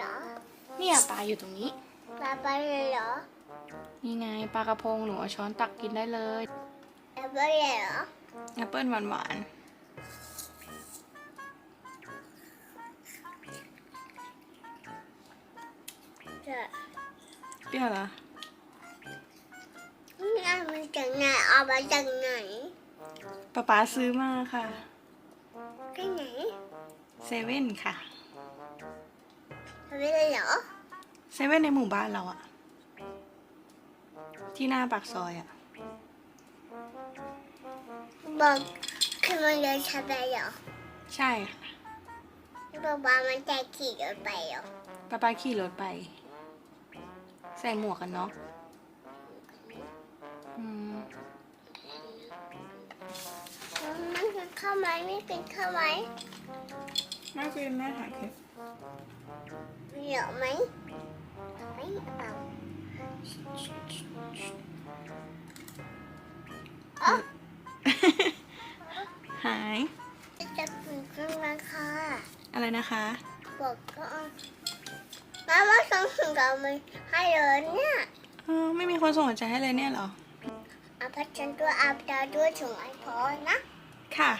เหรอเนี่ยปลาอยู่ตรงนี้ ปลาไปเลยเหรอนี่ไงปลากระพงหนูเอาช้อนตักกินได้เลยปลาไปเลยเหรอแอปเปิ้ลหวานหวานจะๆเปรี้ยวเหรอนี่มันจากไหนเอามาจากไหนป๊าป๊าซื้อมาค่ะที่ไหน เซเว่นค่ะปลา ไปเลยเหรอเซเว่นในหมู่บ้านเราอะที่หน้าปากซอยอะบอกคือมันเดินทางไปเหรอใช่ค่ะบอกว่ามันจะขี่รถไปเหรอป๊าป๊าขี่รถไป ใส่หมวกกันเนาะอืมมันกินข้าวไหมไม่กินข้าวไหมแม่เป็นแม่ถ่ายคลิปมี เหรอไหมไม่เอาเอ๋อหาย จะกินข้าวไหมค่ะอะไรนะคะบอกก็น้ำมาส่งถึงเรามันให้เลยเนี่ยเออไม่มีคนส่งหัวใจให้เลยเนี่ยเหรอเอาพัชนตัวอาบดาวด้วยถึงไอพอนะ ค่ะ